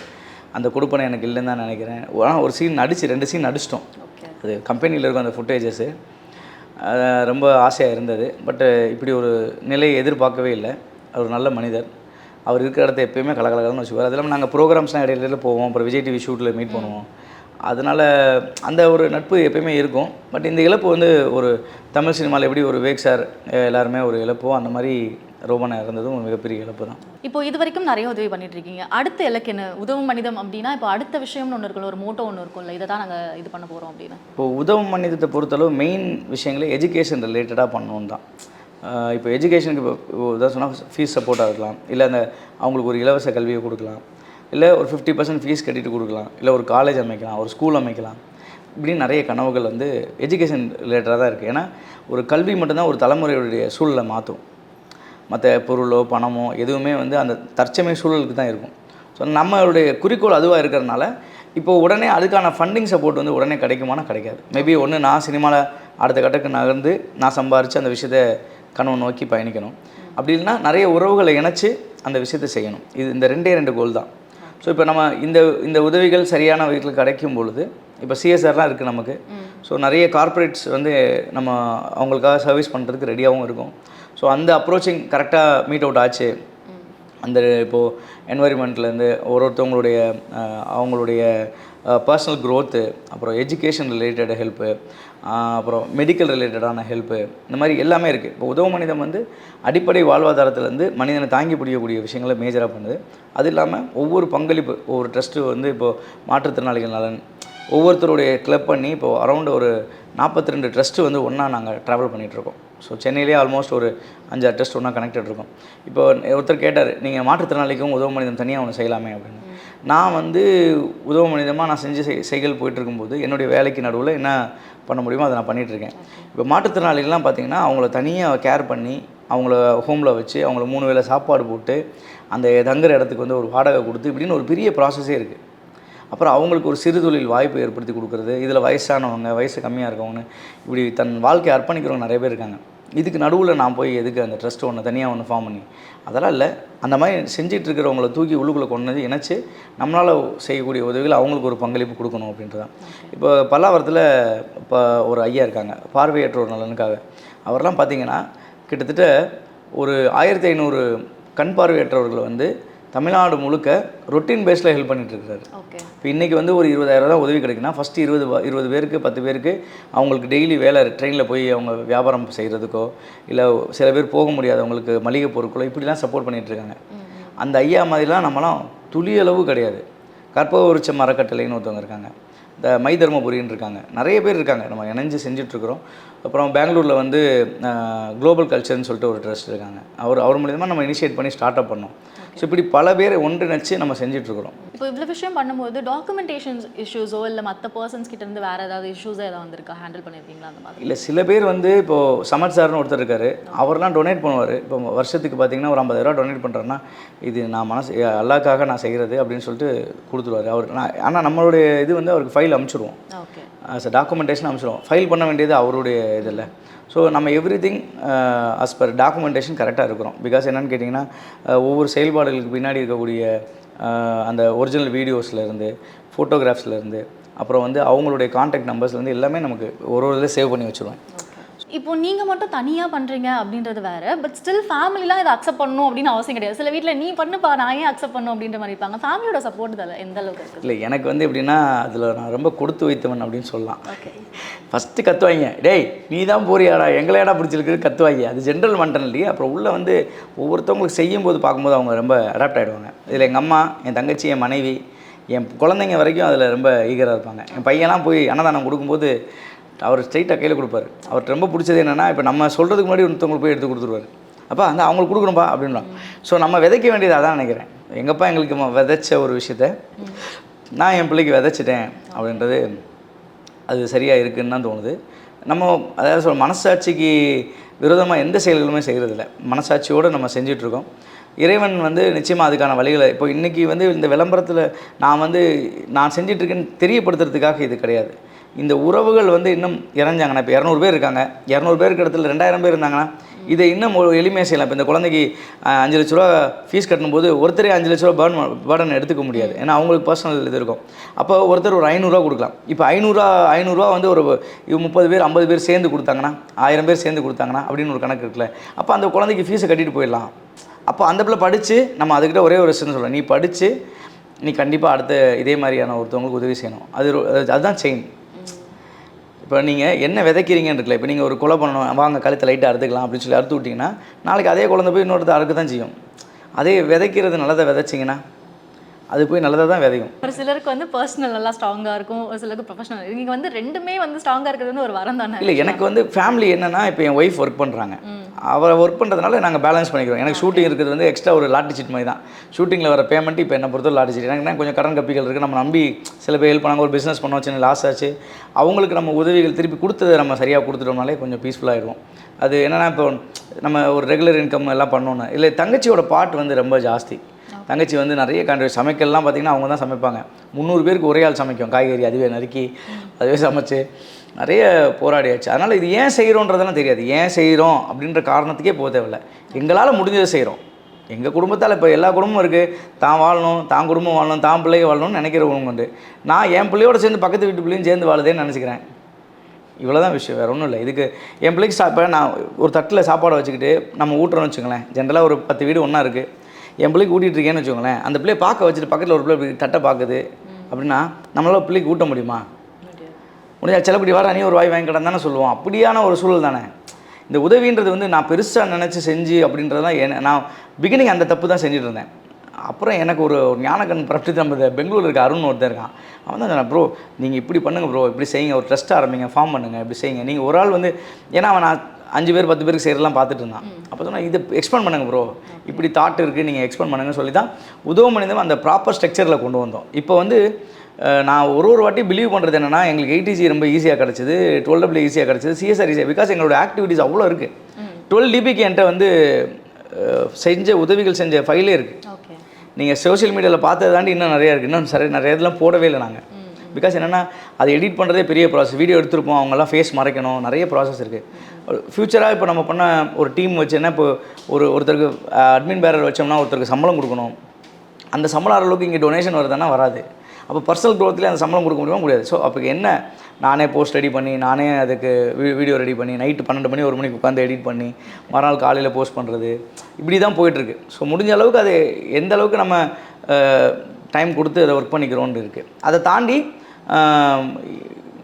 அந்த கொடுப்பனை எனக்கு இல்லைன்னு தான் நினைக்கிறேன். ஆனால் ஒரு சீன் நடிச்சு ரெண்டு சீன் நடிச்சிட்டோம். அது கம்பெனியில் இருக்கும் அந்த ஃபுட்டேஜஸ்ஸு ரொம்ப ஆசையாக இருந்தது. பட்டு இப்படி ஒரு நிலையை எதிர்பார்க்கவே இல்லை. அவர் நல்ல மனிதர். அவர் இருக்கிற இடத்த எப்பயுமே கலகலகலன்னு வச்சுக்குவார். அது இல்லாமல் நாங்கள் ப்ரோக்ராம்ஸ்லாம் இடையில இடையில போவோம். அப்புறம் விஜய் டிவி ஷூட்டில் மீட் பண்ணுவோம். அதனால் அந்த ஒரு நட்பு எப்பயுமே இருக்கும். பட் இந்த இழப்பு வந்து ஒரு தமிழ் சினிமாவில் எப்படி ஒரு வேக் சார் எல்லாருமே ஒரு இழப்போ அந்த மாதிரி ரோபனா இறந்ததும் ஒரு மிகப்பெரிய இழப்பு தான். இப்போ இது வரைக்கும் நிறைய உதவி பண்ணிட்டு இருக்கீங்க. அடுத்த இலக்கு என்ன? உதவும் மனிதம் அப்படின்னா இப்போ அடுத்த விஷயம்னு ஒன்று இருக்கும்ல ஒரு மோட்டோ ஒன்று இருக்கும்ல இதை தான் நாங்கள் இது பண்ண போகிறோம் அப்படின்னு. இப்போ உதவும் மனிதத்தை பொறுத்தளவு மெயின் விஷயங்களே எஜுகேஷன் ரிலேட்டடாக பண்ணணும் தான். இப்போ எஜுகேஷனுக்கு இப்போ இதாக சொன்னால் ஃபீஸ் சப்போர்ட்டாக இருக்கலாம். இல்லை அந்த அவங்களுக்கு ஒரு இலவச கல்வியை கொடுக்கலாம். இல்லை ஒரு ஃபிஃப்டி பர்சன்ட் ஃபீஸ் கட்டிட்டு கொடுக்கலாம். இல்லை ஒரு காலேஜ் அமைக்கலாம் ஒரு ஸ்கூல் அமைக்கலாம். இப்படின்னு நிறைய கனவுகள் வந்து எஜுகேஷன் ரிலேட்டடாக தான் இருக்குது ஏன்னா ஒரு கல்வி மட்டும்தான் ஒரு தலைமுறையுடைய சூழலை மாற்றும். மற்ற பொருளோ பணமோ எதுவுமே வந்து அந்த தற்சமய சூழலுக்கு தான் இருக்கும். ஸோ நம்மளுடைய குறிக்கோள் அதுவாக இருக்கிறதுனால இப்போ உடனே அதுக்கான ஃபண்டிங் சப்போர்ட் வந்து உடனே கிடைக்குமானா கிடைக்காது. மேபி ஒன்று நான் சினிமாவில் அடுத்த கட்டக்கு நகர்ந்து நான் சம்பாரித்து அந்த விஷயத்தை கனவு நோக்கி பயணிக்கணும். அப்படி இல்லைன்னா நிறைய உறவுகளை இணைச்சு அந்த விஷயத்தை செய்யணும். இது இந்த ரெண்டே ரெண்டு கோல் தான். ஸோ இப்போ நம்ம இந்த இந்த உதவிகள் சரியான வீட்டில் கிடைக்கும் பொழுது இப்போ சிஎஸ்ஆர்லாம் இருக்குது நமக்கு. ஸோ நிறைய கார்ப்பரேட்ஸ் வந்து நம்ம அவங்களுக்காக சர்வீஸ் பண்ணுறதுக்கு ரெடியாகவும் இருக்கும். ஸோ அந்த அப்ரோச்சிங் கரெக்டாக மீட் அவுட் ஆச்சு. அந்த இப்போது என்வாயர்மெண்ட்லேருந்து ஒரு ஒருத்தவங்களுடைய அவங்களுடைய பர்சனல் க்ரோத்து அப்புறம் எஜுகேஷன் ரிலேட்டட் ஹெல்ப்பு அப்புறம் மெடிக்கல் ரிலேட்டடான ஹெல்ப்பு இந்த மாதிரி எல்லாமே இருக்குது இப்போ உதவ மனிதம் வந்து அடிப்படை வாழ்வாதாரத்துலேருந்து மனிதனை தாங்கி பிடிக்கக்கூடிய விஷயங்களை மேஜராக பண்ணுது. அது இல்லாமல் ஒவ்வொரு பங்களிப்பு ஒவ்வொரு ட்ரஸ்ட்டு வந்து இப்போது மாற்றுத்திறனாளிகள் நலன் ஒவ்வொருத்தருடைய கிளப் பண்ணி இப்போது அரௌண்ட் ஒரு நாற்பத்தி ரெண்டு ட்ரஸ்ட்டு வந்து ஒன்றா நாங்கள் ட்ராவல் பண்ணிகிட்ருக்கோம் ஸோ சென்னையிலே ஆல்மோஸ்ட் ஒரு அஞ்சு அட்ரஸ்ட் ஒன்றா கனெக்டட் இருக்கும். இப்போ ஒருத்தர் கேட்டார் நீங்கள் மாற்றுத்திறனாளிக்கும் உதவ மனிதம் தனியாக ஒன்று செய்யலாமே? அப்படின்னு. நான் வந்து உதவ மனிதமாக நான் செஞ்ச செய் செய்கள் போயிட்டுருக்கும்போது என்னுடைய வேலைக்கு நடுவில் என்ன பண்ண முடியுமோ அதை நான் பண்ணிகிட்ருக்கேன் இப்போ மாற்றுத்திறனாளிகள்லாம் பார்த்தீங்கன்னா அவங்கள தனியாக கேர் பண்ணி அவங்கள ஹோமில் வச்சு அவங்கள மூணு வேளை சாப்பாடு போட்டு அந்த தங்குற இடத்துக்கு வந்து ஒரு வாடகை கொடுத்து இப்படின்னு ஒரு பெரிய ப்ராசஸே இருக்குது அப்புறம் அவங்களுக்கு ஒரு சிறு தொழில் வாய்ப்பு ஏற்படுத்தி கொடுக்குறது இதில் வயசானவங்க வயசு கம்மியாக இருக்கவங்க இப்படி தன் வாழ்க்கையை அர்ப்பணிக்கிறவங்க நிறைய பேர் இருக்காங்க. இதுக்கு நடுவில் நான் போய் எதுக்கு அந்த ட்ரஸ்ட் ஒன்று தனியாக ஒன்று ஃபார்ம் பண்ணி? அதெல்லாம் இல்லை. அந்த மாதிரி செஞ்சிட்டு இருக்கிறவங்கள தூக்கி உள்ளுக்குள்ளே கொண்டு வந்து இணைச்சு நம்மளால் செய்யக்கூடிய உதவிகள் அவங்களுக்கு ஒரு பங்களிப்பு கொடுக்கணும் அப்படின்றது தான் இப்போ பல்லாவரத்தில் இப்போ ஒரு ஐயா இருக்காங்க பார்வையற்றோர் நலனுக்காக அவர்லாம் பார்த்தீங்கன்னா கிட்டத்தட்ட ஒரு ஆயிரத்தி ஐநூறு கண் பார்வையற்றவர்களை வந்து தமிழ்நாடு முழுக்க ரொட்டீன் பேஸில் ஹெல்ப் பண்ணிட்டு இருக்காரு ஓகே இப்போ இன்றைக்கி வந்து ஒரு இருபதாயிரம் தான் உதவி கிடைக்குன்னா ஃபஸ்ட்டு இருபது இருபது பேருக்கு பத்து பேருக்கு அவங்களுக்கு டெய்லி வேலை ட்ரெயினில் போய் அவங்க வியாபாரம் செய்கிறதுக்கோ இல்லை சில பேர் போக முடியாதவங்களுக்கு மளிகை பொருட்களோ இப்படிலாம் சப்போர்ட் பண்ணிட்டு இருக்காங்க அந்த ஐயா மாதிரிலாம் நம்மலாம் துளியளவு கிடையாது. கற்பக விருட்சம் மரக்கட்டளைன்னு ஒருத்தவங்க இருக்காங்க. இந்த மை தர்மபுரின்னு இருக்காங்க. நிறைய பேர் இருக்காங்க. நம்ம இணைஞ்சு செஞ்சுட்ருக்குறோம் அப்புறம் பெங்களூரில் வந்து குளோபல் கல்ச்சர்னு சொல்லிட்டு ஒரு ட்ரஸ்ட் இருக்காங்க. அவர் அவர் மூலியமாக நம்ம இனிஷியேட் பண்ணி ஸ்டார்ட் அப் பண்ணோம். ஸோ இப்படி பல பேர் ஒன்றிணைச்சு நம்ம செஞ்சிட்ருக்குறோம். இப்போ இவ்வளோ விஷயம் பண்ணும்போது டாக்குமெண்டேஷன் இஷ்யூஸோ இல்லை மற்ற பர்சன்ஸ் கிட்ட இருந்து வேற ஏதாவது இஷ்யூஸோ ஏதாவது வந்திருக்கா? ஹேண்டில் பண்ணியிருக்கீங்களா அந்த மாதிரி? இல்லை சில பேர் வந்து இப்போது சமத் சார்னு ஒருத்தர் இருக்காரு. அவர்லாம் டொனேட் பண்ணுவார். இப்போ வருஷத்துக்கு பார்த்தீங்கன்னா ஒரு 50000 ரூபா டொனேட் பண்ணுறேன்னா இது நான் மனசு அல்லாக்காக நான் செய்கிறது அப்படின்னு சொல்லிட்டு கொடுத்துருவாரு. அவர் நான் ஆனால் நம்மளுடைய இது வந்து அவருக்கு ஃபைல் அனுப்பிச்சிடுவோம் ஓகே. டாக்குமெண்டேஷன் அனுப்பிச்சிடுவோம் ஃபைல் பண்ண வேண்டியது அவருடைய இதில். ஸோ நம்ம everything as per documentation கரெக்டாக இருக்கிறோம். பிகாஸ் என்னென்னு கேட்டிங்கன்னா uh, ஒவ்வொரு செயல்பாடுகளுக்கு பின்னாடி இருக்கக்கூடிய uh, அந்த ஒரிஜினல் வீடியோஸ்லேருந்து ஃபோட்டோகிராஃப்ஸ்லேருந்து அப்புறம் வந்து அவங்களுடைய காண்டாக்ட் நம்பர்ஸ்லேருந்து எல்லாமே நமக்கு ஒரு ஒரு இதில் சேவ் பண்ணி வச்சுருவேன் இப்போ நீங்க மட்டும் தனியா பண்றீங்க அப்படின்றது வேற பட் ஸ்டில் ஃபேமிலிலாம் இதை அக்செப்ட் பண்ணணும் அப்படின்னு அவசியம் கிடையாது. சில வீட்ல நீ பண்ணுப்பா நான் ஏன் அக்செப்ட் பண்ணும் அப்படின்ற மாதிரி இருப்பாங்க. ஃபேமிலியோட சப்போர்ட் இதில் எந்த அளவுக்கு இருக்குது இல்லை எனக்கு வந்து எப்படின்னா அதில் நான் ரொம்ப கொடுத்து வைத்தவன் அப்படின்னு சொல்லலாம். ஓகே ஃபஸ்ட்டு கத்துவாங்க டேய் நீ தான் போறியாடா எங்களை ஏடா பிடிச்சிருக்கு கத்துவாங்க அது ஜென்ரல் மென்டாலிட்டி அப்புறம் உள்ளே வந்து ஒவ்வொருத்தவங்களுக்கு செய்யும்போது பார்க்கும்போது அவங்க ரொம்ப அடாப்ட் ஆகிடுவாங்க இதில் எங்கள் அம்மா என் தங்கச்சி என் மனைவி என் குழந்தைங்க வரைக்கும் அதில் ரொம்ப ஈகராக இருப்பாங்க. என் பையன்லாம் போய் அன்னதானம் கொடுக்கும்போது அவர் ஸ்ட்ரைட்டாக கையில் கொடுப்பாரு. அவர் ரொம்ப பிடிச்சது என்னென்னா இப்போ நம்ம சொல்கிறதுக்கு முன்னாடி ஒருத்தவங்களுக்கு போய் எடுத்து கொடுத்துருவாரு. அப்போ அந்த அவங்களுக்கு கொடுக்கணும்பா அப்படின்றாங்க ஸோ நம்ம விதைக்க வேண்டியது அதான் நினைக்கிறேன். எங்கப்பா எங்களுக்கு விதைச்ச ஒரு விஷயத்த? நான் என் பிள்ளைக்கு விதைச்சிட்டேன் அப்படின்றது அது சரியாக இருக்குன்னு தான் தோணுது. நம்ம அதாவது சொல் மனசாட்சிக்கு விரோதமாக எந்த செயல்களுமே செய்கிறதில்ல மனசாட்சியோடு நம்ம செஞ்சிட்ருக்கோம். இறைவன் வந்து நிச்சயமாக அதுக்கான வழிகளை இப்போ இன்றைக்கி வந்து இந்த விளம்பரத்தில் நான் வந்து நான் செஞ்சிட்ருக்கேன்னு தெரியப்படுத்துறதுக்காக இது கிடையாது. இந்த உறவுகள் வந்து இன்னும் இறஞ்சாங்கன்னா இப்போ இரநூறு பேர் இருக்காங்க. இரநூறு பேருக்கு இடத்துல ரெண்டாயிரம் பேர் இருந்தாங்கன்னா இதை இன்னும் ஒரு எளிமையாக செய்யலாம். இப்போ இந்த குழந்தைக்கு அஞ்சு லட்ச ரூபா ஃபீஸ் கட்டும்போது ஒருத்தரே அஞ்சு லட்ச ரூபா பேர்ன் பேர்டன் எடுத்துக்க முடியாது. ஏன்னா அவங்களுக்கு பர்சனல் இது இருக்கும். அப்போ ஒருத்தர் ஒரு ஐநூறுரூவா கொடுக்கலாம். இப்போ ஐநூறுரூவா ஐநூறுரூவா வந்து ஒரு முப்பது பேர் ஐம்பது பேர் சேர்ந்து கொடுத்தாங்கன்னா ஆயிரம் பேர் சேர்ந்து கொடுத்தாங்கன்னா அப்படின்னு ஒரு கணக்கு இருக்குல்ல. அப்போ அந்த குழந்தைக்கு ஃபீஸை கட்டிட்டு போயிடலாம். அப்போ அந்த பிள்ளை படித்து நம்ம அதுக்கிட்ட ஒரே ஒரு விஷயம் சொல்லலாம் நீ படித்து நீ கண்டிப்பாக அடுத்த இதே மாதிரியான ஒருத்தவங்களுக்கு உதவி செய்யணும். அது- அதுதான் செயின் இப்போ நீங்கள் என்ன விதைக்கிறீங்கன்னு இருக்குல்ல இப்போ நீங்கள் ஒரு கொலை பண்ணணும் வாங்க கழுத்தை லைட்டாக அறுத்துக்கலாம் அப்படின்னு சொல்லி அறுத்து விட்டிங்கன்னா நாளைக்கு அதே குழந்தை போய் இன்னொருத்த அறுக்க தான் செய்யும். அதே விதைக்கிறது நல்லதை விதைச்சிங்கன்னா அது போய் நல்லதாக தான் விதையும். ஒரு சிலருக்கு வந்து பர்சனல் நல்லா ஸ்ட்ராங்கா இருக்கும். ஒரு சிலருக்கு ப்ரொஃபஷனல் நீங்க வந்து ரெண்டுமே வந்து ஸ்ட்ராங்கா இருக்கிறது வந்து ஒரு வரம் தானே? இல்லை எனக்கு வந்து ஃபேமிலி என்னன்னா இப்போ என் ஒய்ஃப் ஒர்க் பண்ணுறாங்க அவரை ஒர்க் பண்ணுறதுனால நாங்கள் பேலன்ஸ் பண்ணிக்கிறோம். எனக்கு ஷூட்டிங் இருக்கிறது வந்து எக்ஸ்ட்ரா ஒரு லாட்டி சீட் மாதிரி தான். ஷூட்டிங்கில் வர பேமெண்ட் இப்போ என்ன பொறுத்தவரை லாட்டி சீட் எனக்கு கொஞ்சம் கடன் கப்பிகள் இருக்குது நம்ம நம்பி சில பேர் ஹெல்ப் பண்ணாங்க ஒரு பிஸ்னஸ் பண்ணோம் சின்ன லாஸ் ஆச்சு. அவங்களுக்கு நம்ம உதவிகள் திருப்பி கொடுத்ததை நம்ம சரியாக கொடுத்துட்டோம்னாலே கொஞ்சம் பீஸ்ஃபுல்லாகிடும் அது என்னென்னா இப்போ நம்ம ஒரு ரெகுலர் இன்கம் எல்லாம் பண்ணோன்னு இல்லை தங்கச்சியோட பாட் வந்து ரொம்ப ஜாஸ்தி. தங்கச்சி வந்து நிறைய காண்ட்ரி சமைக்கலாம் பார்த்தீங்கன்னா அவங்க தான் சமைப்பாங்க. முந்நூறு பேருக்கு ஒரே ஆள் சமைக்கும். காய்கறி அதுவே நறுக்கி அதுவே சமைச்சு நிறைய போராடியாச்சு அதனால் இது ஏன் செய்கிறோன்றதெல்லாம் தெரியாது. ஏன் செய்கிறோம் அப்படின்ற காரணத்துக்கே போக தேவையில்ல. எங்களால் முடிஞ்சதை செய்கிறோம் எங்கள் குடும்பத்தால் இப்போ எல்லா குடும்பமும் இருக்குது தான் வாழணும் தான் குடும்பம் வாழணும் தான் பிள்ளைங்க வாழணும்னு நினைக்கிறவங்க உண்டு. நான் என் பிள்ளையோட சேர்ந்து பக்கத்து வீட்டு பிள்ளையும் சேர்ந்து வாழுதேன்னு நினச்சிக்கிறேன். இவ்வளோ தான் விஷயம். வேறு ஒன்றும் இல்லை. இதுக்கு என் பிள்ளைக்கு சாப்பிட நான் ஒரு தட்டில் சாப்பாடு வச்சுக்கிட்டு நம்ம ஊட்டுறோம்னு வச்சுங்களேன் ஜென்ரலாக ஒரு பத்து வீடு ஒன்றா இருக்குது என் பிள்ளைக்கு ஊட்டிட்டு இருக்கேன்னு வச்சுக்கோங்களேன். அந்த பிள்ளை பார்க்க வச்சுட்டு பக்கத்தில் ஒரு பிள்ளை தட்டை பார்க்குது. அப்படின்னா நம்மளால் பிள்ளைக்கு ஊட்ட முடியுமா? முடிஞ்சா செல்லப்படி வாடா நீ ஒரு வாய் வாங்கி கடன் தானே சொல்லுவோம். அப்படியான ஒரு சூழல் தானே. இந்த உதவின்றது வந்து நான் பெருசாக நினச்சி செஞ்சு அப்படின்றதான் என்ன நான் பிகினிங் அந்த தப்பு தான் செஞ்சுட்டு இருந்தேன். அப்புறம் எனக்கு ஒரு ஞானகன் ஞானக்கண் பரப்பிட்டு நம்ம பெங்களூர் இருக்க அருண் ஒருத்தன் இருக்கான். அவன் தான் சொன்னான் ப்ரோ நீங்கள் இப்படி பண்ணுங்கள் ப்ரோ. இப்படி செய்யுங்க. ஒரு ட்ரஸ்ட் ஆரம்பிங்க ஃபார்ம் பண்ணுங்கள் இப்படி செய்யுங்க. நீங்கள் ஒரு ஆள் வந்து ஏன்னா அவன் நான் அஞ்சு பேர் பத்து பேருக்கு செய்கிறலாம் பார்த்துட்டு இருந்தான். அப்போ சொன்னா இதை எக்ஸ்பேண்ட் பண்ணுங்க ப்ரோ இப்படி தாட் இருக்குது நீங்கள் எக்ஸ்பேண்ட் பண்ணுங்கன்னு சொல்லி தான் உதவ மனிதம் அந்த ப்ராப்பர் ஸ்ட்ரக்சரில் கொண்டு வந்தோம். இப்போ வந்து நான் ஒரு ஒரு வாட்டி பிலீவ் பண்ணுறது என்னன்னா எங்களுக்கு எயிட்டிசி ரொம்ப ஈஸியாக கிடச்சிது டுவெல் டபிள்யூ ஈஸியாக கிடச்சிது சிஎஸ்ஆர் ஈஸியாக பிகாஸ் எங்களோட ஆக்டிவிட்டீஸ் அவ்வளோ இருக்குது டுவெல் டிபிக்கு என்கிட்ட வந்து செஞ்ச உதவிகள் செஞ்ச ஃபைலே இருக்குது நீங்கள் சோஷியல் மீடியாவில் பார்த்தது தாண்டி இன்னும் நிறையா இருக்குது இன்னும் சரி நிறைய இதெல்லாம் போடவே இல்லை நாங்கள் பிகாஸ் என்னென்னா அதை எடிட் பண்ணுறதே பெரிய ப்ராசஸ் வீடியோ எடுத்திருப்போம் அவங்கெல்லாம் ஃபேஸ் மறைக்கணும் நிறைய ப்ராசஸ் இருக்குது ஃப்யூச்சராக இப்போ நம்ம பண்ண ஒரு டீம் வச்சுன்னா இப்போ ஒரு ஒருத்தருக்கு அட்மின் பேரர் வச்சோம்னா ஒருத்தருக்கு சம்பளம் கொடுக்கணும். அந்த சம்பளம் அளவுக்கு இங்கே டொனேஷன் வருதுன்னா வராது. அப்போ பர்சனல் க்ரோத்லேயே அந்த சம்பளம் கொடுக்க முடியுமா முடியாது. ஸோ அப்போ என்ன? நானே போஸ்ட் ரெடி பண்ணி நானே அதுக்கு வீடியோ ரெடி பண்ணி நைட்டு பன்னெண்டு மணி ஒரு மணிக்கு உட்காந்து எடிட் பண்ணி மறுநாள் காலையில் போஸ்ட் பண்ணுறது இப்படி தான் போயிட்டுருக்கு. ஸோ முடிஞ்ச அளவுக்கு அது எந்த அளவுக்கு நம்ம டைம் கொடுத்து அதை ஒர்க் பண்ணிக்கிறோன்னு இருக்குது அதை தாண்டி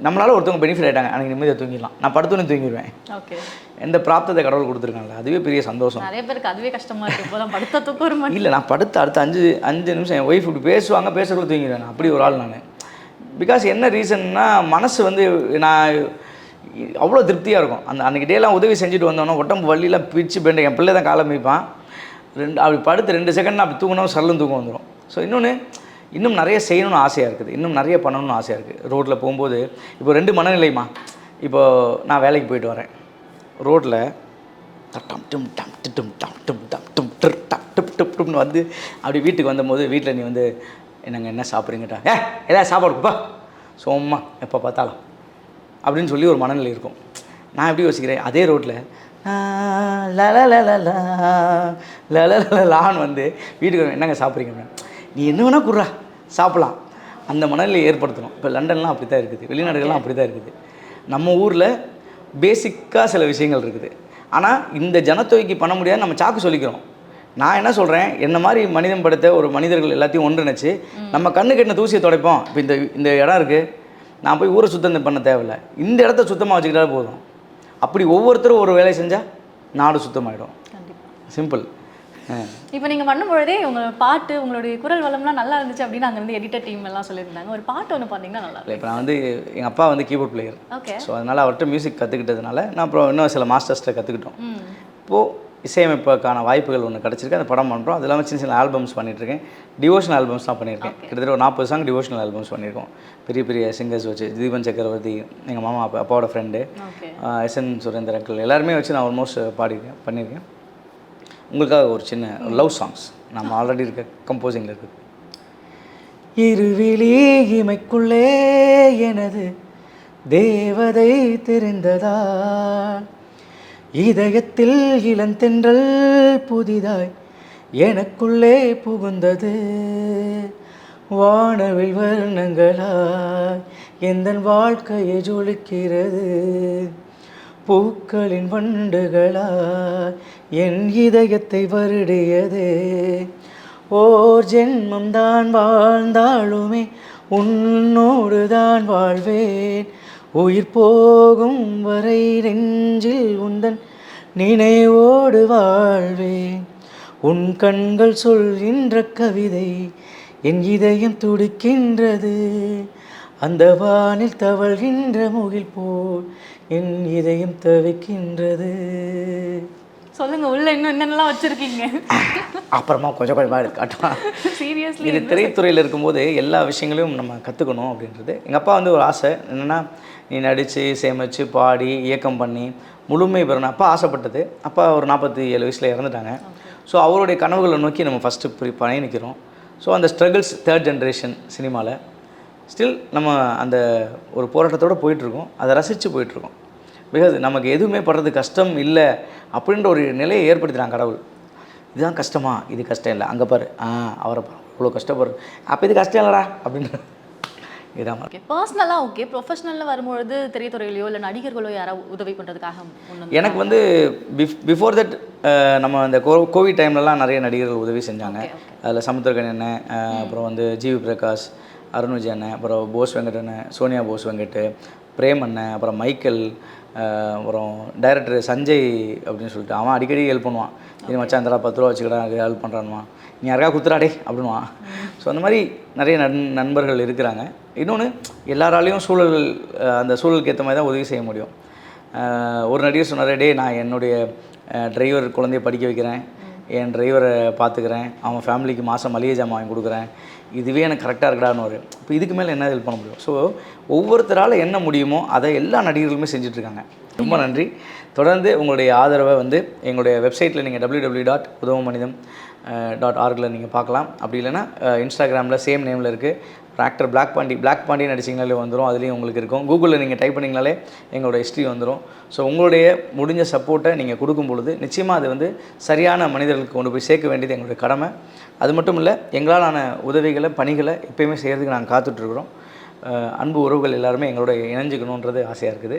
நம்மளால் ஒருத்தவங்க பெனிஃபிட் ஆகிட்டாங்க அன்றைக்கி நிம்மதியாக தூங்கிடலாம். நான் படுத்துன்னு தூங்கிடுவேன். ஓகே. எந்த பிராப்தத்தை கடவுள் கொடுத்துருக்காங்கல்ல அதுவே பெரிய சந்தோஷம். நிறைய பேருக்கு அதுவே கஷ்டமா இருக்கு. இப்போதான் படுத்த தூக்கம் ஒரு இல்லை நான் படுத்து அடுத்த அஞ்சு அஞ்சு நிமிஷம் என் ஒய்ஃப் இப்படி பேசுவாங்க பேசுறது தூங்கிடுவேன். அப்படி ஒரு ஆள் நான். பிகாஸ் என்ன ரீசன்னா மனசு வந்து நான் அவ்வளோ திருப்தியாக இருக்கும். அந்த அன்றைக்கி டேலாம் உதவி செஞ்சுட்டு வந்தோன்னா உடம்பு வள்ளிலாம் பிச்சு பெண்டு என் பிள்ளை தான் காலை மிதிப்பான் ரெண்டு அப்படி படுத்து ரெண்டு செகண்ட் அப்படி தூங்கினா சல்லும் தூக்கம் வந்துடும் ஸோ இன்னொன்று இன்னும் நிறைய செய்யணும்னு ஆசையாக இருக்குது. இன்னும் நிறைய பண்ணணும்னு ஆசையாக இருக்குது. ரோட்டில் போகும்போது இப்போ ரெண்டு மனநிலைமா இப்போ நான் வேலைக்கு போயிட்டு வரேன். ரோட்டில் டம் டும் டம் டும் டம் டும் டம் டும் டிர் டம் டிப் டிப் டிப்னு வந்து அப்படி வீட்டுக்கு வந்தபோது வீட்டில் நீ வந்து என்னங்க என்ன சாப்பிட்றீங்கட்டா ஏ ஏதாவது சாப்பாடு கொடுப்பா. சும்மா எப்போ பார்த்தாலும். அப்படின்னு சொல்லி ஒரு மனநிலை இருக்கும். நான் எப்படி யோசிக்கிறேன்? அதே ரோட்டில் லான்னு வந்து வீட்டுக்கு என்னங்க சாப்பிட்றீங்க? நீ என்ன வேணால் குடுறா. சாப்பிட்லாம். அந்த மனநிலையை ஏற்படுத்தணும். இப்போ லண்டன்லாம் அப்படி தான் இருக்குது. வெளிநாடுகள்லாம் அப்படி தான் இருக்குது. நம்ம ஊரில் பேசிக்காக சில விஷயங்கள் இருக்குது. ஆனால் இந்த ஜனத்தொகைக்கு பண்ண முடியாது நம்ம சாக்கு சொல்லிக்கிறோம். நான் என்ன சொல்கிறேன் என்ன மாதிரி மனிதம் படுத்த ஒரு மனிதர்கள் எல்லாத்தையும் ஒன்றிணைச்சு நம்ம கண்ணு கட்டின தூசியை துடைப்போம். இப்போ இந்த இந்த இடம் இருக்குது நான் போய் ஊரை சுத்தம் பண்ண தேவையில்ல. இந்த இடத்த சுத்தமாக வச்சுக்கிட்டா போதும். அப்படி ஒவ்வொருத்தரும் ஒரு வேலையை செஞ்சால் நாடு சுத்தமாயிடும். சிம்பிள் இப்போ நீங்க பண்ணும்பொழுதே உங்க பாட்டு உங்களுடைய குரல் வளம்லாம் நல்லா இருந்துச்சு அப்படின்னு அங்க இருந்து எடிட்டர் டீம் எல்லாம் சொல்லியிருந்தாங்க. ஒரு பாட்டு ஒன்று பாத்தீங்கன்னா நல்லா இல்லை இப்போ நான் வந்து எங்கள் அப்பா வந்து கீபோர்ட் பிளேயர் ஓகே ஸோ அதனால் அவர்கிட்ட மியூசிக் கற்றுக்கிட்டதுனால நான் அப்புறம் இன்னும் சில மாஸ்டர்ஸ்ட்டை கற்றுக்கிட்டோம் இப்போது இசையமைப்புக்கான வாய்ப்புகள் ஒன்று கிடச்சிருக்கு. அந்த படம் பண்ணுறோம் அது இல்லாமல் சின்ன சின்ன ஆல்பம்ஸ் பண்ணிகிட்ருக்கேன் டிவோஷனல் ஆல்பம்ஸ்லாம் பண்ணியிருக்கேன். கிட்டத்தட்ட ஒரு நாற்பது சாங் டிவோஷனல் ஆல்பம்ஸ் பண்ணியிருக்கோம். பெரிய பெரிய சிங்கர்ஸ் வச்சு தீபன் சக்கரவர்த்தி எங்கள் மாமா அப்பா அப்பாவோட friend S N Surender uncle எல்லாருமே வச்சு நான் ஆல்மோஸ்ட் பாடியிருக்கேன் பண்ணியிருக்கேன். உங்களுக்காக ஒரு சின்ன லவ் சாங்ஸ் நம்ம ஆல்ரெடி இருக்க கம்போசிங்கில் இருக்குது இருவிழி இமைக்குள்ளே எனது தேவதை தெரிந்ததால் இதயத்தில் இளந்தென்றல் புதிதாய் எனக்குள்ளே புகுந்தது. வானவில் வர்ணங்களாய் எந்தன் வாழ்க்கையை ஜொலிக்கிறது. பூக்களின் வண்டுகளாய் என் இதயத்தை வருடியது. ஓர் ஜென்மம் தான் வாழ்ந்தாலுமே உன்னோடு தான் வாழ்வேன். உயிர் போகும் வரை நெஞ்சில் உந்தன் நினைவோடு வாழ்வேன். உன் கண்கள் சொல்கின்ற கவிதை என் இதயம் துடிக்கின்றது. அந்த வானில் தவழ்கின்ற முகில் போல் என் இதயம் தவிக்கின்றது. சொல்லுங்க உள்ள இன்னும் என்னென்னலாம் வச்சிருக்கீங்க? அப்புறமா கொஞ்சம் கொஞ்சமாக காட்டுவான் சீரியஸ்லி இது திரைத்துறையில் இருக்கும்போது எல்லா விஷயங்களையும் நம்ம கற்றுக்கணும் அப்படின்றது. எங்கள் அப்பா வந்து ஒரு ஆசை. என்னென்னா நீ நடித்து சேமித்து பாடி இயக்கம் பண்ணி முழுமை பெறணும். அப்பா ஆசைப்பட்டது. அப்பா ஒரு நாற்பத்தி ஏழு வயசில் இறந்துட்டாங்க. ஸோ அவருடைய கனவுகளை நோக்கி நம்ம ஃபஸ்ட்டு பயணிக்கிறோம். ஸோ அந்த ஸ்ட்ரகிள்ஸ் தேர்ட் ஜென்ரேஷன் சினிமாவில் ஸ்டில் நம்ம அந்த ஒரு போராட்டத்தோடு போயிட்டுருக்கோம் அதை ரசித்து போயிட்டுருக்கோம் பிகாஸ் நமக்கு எதுவுமே படுறது கஷ்டம் இல்லை அப்படின்ற ஒரு நிலையை ஏற்படுத்தினான் கடவுள். இதுதான் கஷ்டமா? இது கஷ்டம் இல்லை. அங்கே பாரு. ஆ அவரை பாரு. இவ்வளோ கஷ்டப்படுற அப்போ இது கஷ்டம் இல்லைடா அப்படின்ற இதுதான் ஓகே பர்சனலாக ஓகே ப்ரொஃபஷனலில் வரும்பொழுது திரைத்துறையிலையோ இல்லை நடிகர்களோ யாராவது உதவி பண்ணுறதுக்காக எனக்கு வந்து பிஃப் பிஃபோர் தட் நம்ம அந்த கோ கோவிட் டைம்லலாம் நிறைய நடிகர்கள் உதவி செஞ்சாங்க. அதில் சமுத்திரகன் அஹ், அப்புறம் வந்து ஜிவி பிரகாஷ் அருண் விஜய் அண்ணன் அப்புறம் போஸ் வெங்கட் அண்ணன் சோனியா போஸ் வெங்கட் பிரேம் அண்ணன் அப்புறம் மைக்கேல் அப்புறம் டைரக்டர் சஞ்சய் அப்படின்னு சொல்லிட்டு அவன் அடிக்கடி ஹெல்ப் பண்ணுவான். இது மச்சான் இந்தடா பத்து ரூபா வச்சுக்கடா ஹெல்ப் பண்ணுறான்வான் நீ யாருக்கா குத்துறாடே அப்படின்வான் ஸோ அந்த மாதிரி நிறைய நன் நண்பர்கள் இருக்கிறாங்க. இன்னொன்று எல்லாராலையும் சூழல் அந்த சூழலுக்கு ஏற்ற மாதிரி தான் உதவி செய்ய முடியும். ஒரு நடிகர் சொன்னார் டே நான் என்னுடைய டிரைவர் குழந்தைய படிக்க வைக்கிறேன். என் டிரைவரை பார்த்துக்கிறேன். அவன் ஃபேமிலிக்கு மாதம் மளிகை ஜாமான் வாங்கி கொடுக்குறேன். இதுவே எனக்கு கரெக்டாக இருக்கடான்னு ஒரு இப்போ இதுக்கு மேலே என்ன ஹெல்ப் பண்ண முடியும்? ஸோ ஒவ்வொருத்தரால் என்ன முடியுமோ அதை எல்லா நடிகர்களுமே செஞ்சிட்ருக்காங்க. ரொம்ப நன்றி. தொடர்ந்து உங்களுடைய ஆதரவை வந்து எங்களுடைய வெப்சைட்டில் நீங்கள் டபிள்யூ டபிள்யூ டாட் உதவ மனிதம் டாட் ஆர்கில் நீங்கள் பார்க்கலாம். அப்படி இல்லைன்னா இன்ஸ்டாகிராமில் சேம் நேமில் இருக்குது actor black Pandi black Pandi நடிச்சிங்கனாலே வந்துடும் அதுலேயும் உங்களுக்கு இருக்கும். கூகுளில் நீங்கள் டைப் பண்ணிங்கனாலே எங்களோட ஹிஸ்ட்ரி வந்துடும் ஸோ உங்களுடைய முடிஞ்ச சப்போர்ட்டை நீங்கள் கொடுக்கும் பொழுது நிச்சயமாக அது வந்து சரியான மனிதர்களுக்கு கொண்டு போய் சேர்க்க வேண்டியது எங்களுடைய கடமை. அது மட்டும் இல்லை எங்களாலான உதவிகளை பணிகளை எப்பயுமே செய்கிறதுக்கு நாங்கள் காத்துட்ருக்குறோம் அன்பு உறவுகள் எல்லாருமே எங்களோட இணைஞ்சுக்கணுன்றது ஆசையாக இருக்குது.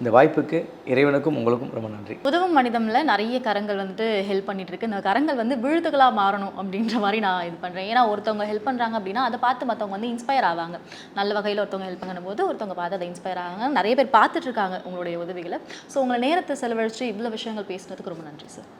இந்த வாய்ப்புக்கு இறைவனுக்கும் உங்களுக்கும் ரொம்ப நன்றி. உதவும் மனிதம்ல நிறைய கரங்கள் வந்துட்டு ஹெல்ப் பண்ணிட்டு இருக்கு. இந்த கரங்கள் வந்து விழுதுகளாக மாறணும் அப்படின்ற மாதிரி நான் இது பண்ணுறேன் ஏன்னா ஒருத்தவங்க ஹெல்ப் பண்ணுறாங்க அப்படின்னா அதை பார்த்து மற்றவங்க வந்து இன்ஸ்பயர் ஆவாங்க. நல்ல வகையில் ஒருத்தவங்க ஹெல்ப் பண்ணும் போது ஒருத்தவங்க பார்த்து அதை இன்ஸ்பயர் ஆகாங்க. நிறைய பேர் பார்த்துட்டு இருக்காங்க உங்களுடைய உதவிகளை. ஸோ உங்களை நேரத்தை செலவழித்து இவ்வளோ விஷயங்கள் பேசுனதுக்கு ரொம்ப நன்றி சார்